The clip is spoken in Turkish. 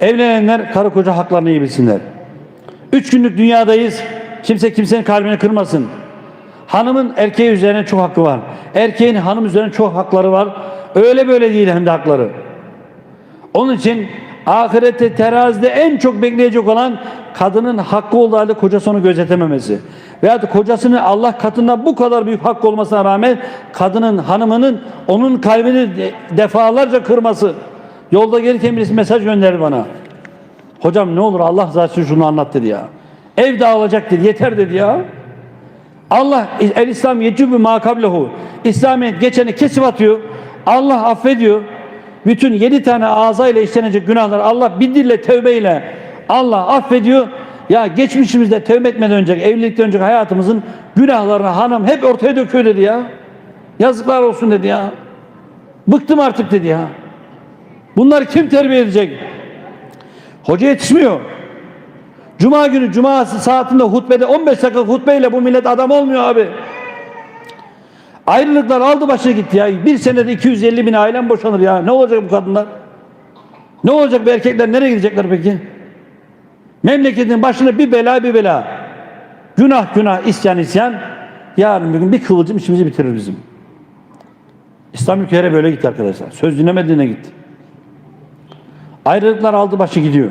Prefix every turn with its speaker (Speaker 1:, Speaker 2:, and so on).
Speaker 1: Evlenenler karı koca haklarını iyi bilsinler. Üç günlük dünyadayız. Kimse kimsenin kalbini kırmasın. Hanımın erkeği üzerine çok hakkı var. Erkeğin hanım üzerine çok hakları var. Öyle böyle değil hem de hakları. Onun için ahirette terazide en çok bekleyecek olan kadının hakkı olduğu halde kocası onu gözetememesi. Da kocasının Allah katında bu kadar büyük hakkı olmasına rağmen kadının, hanımının onun kalbini de- defalarca kırması. Yolda gelirken birisi mesaj gönderdi bana. Hocam ne olur Allah zaten şunu anlat ya. Ev dağılacak dedi yeter dedi ya. Allah el İslam yecübü makablehu. İslamiyet geçeni kesip atıyor. Allah affediyor. Bütün yedi tane ağza ile işlenecek günahlar Allah bir dille tövbeyle Allah affediyor. Ya geçmişimizde tövbe etmeden önce, evlilikten önce hayatımızın günahlarını hanım hep ortaya döküyor dedi ya. Yazıklar olsun dedi ya. Bıktım artık dedi ya. Bunları kim terbiye edecek? Hoca yetişmiyor. Cuma günü cuma saatinde hutbede 15 dakika hutbeyle bu millet adam olmuyor abi. Ayrılıklar aldı başına gitti ya. Bir senede 250 bin ailen boşanır ya. Ne olacak bu kadınlar? Ne olacak bu erkekler? Nereye gidecekler peki? Memleketin başına bir bela bir bela. Günah günah, isyan isyan. Yarın bir gün bir kıvılcım işimizi bitirir bizim. İslam ülkeleri böyle gitti arkadaşlar. Söz dinlemediğine gitti. Ayrılıklar aldı başı gidiyor.